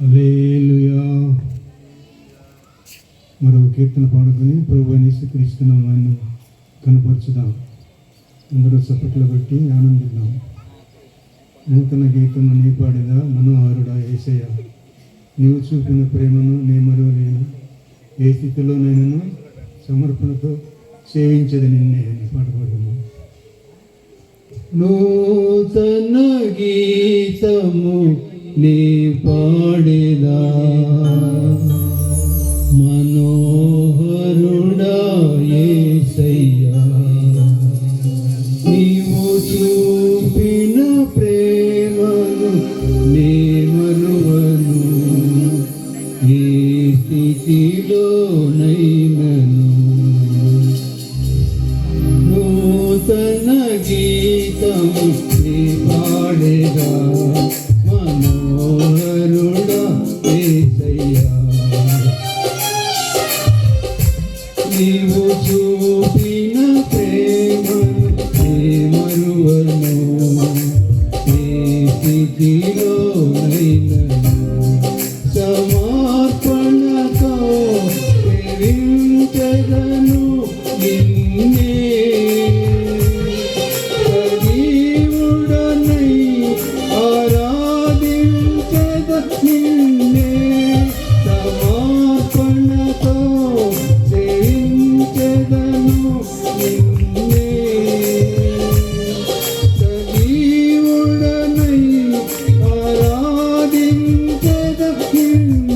Alleluia మరో కీర్తన పాడుకొని ప్రభు అనేసి క్రీస్తున్నాం ఆయన కనపరచుదాం. అందరూ చప్పట్లు పెట్టి ఆనందిద్దాం. నూతన గీతము నీ పాడిదా మనోహారుడా ఏసయ్య నీవు చూపిన ప్రేమను నే మరువలేను ఏ స్థితిలోనైనా సమర్పణతో సేవించదు నిన్నే అని పాట పాడము నూతన గీతము నీ పాడేదా? మనోహరుడా ఏసయ్యా నీవు చూపిన ప్రేమను నీ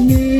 me.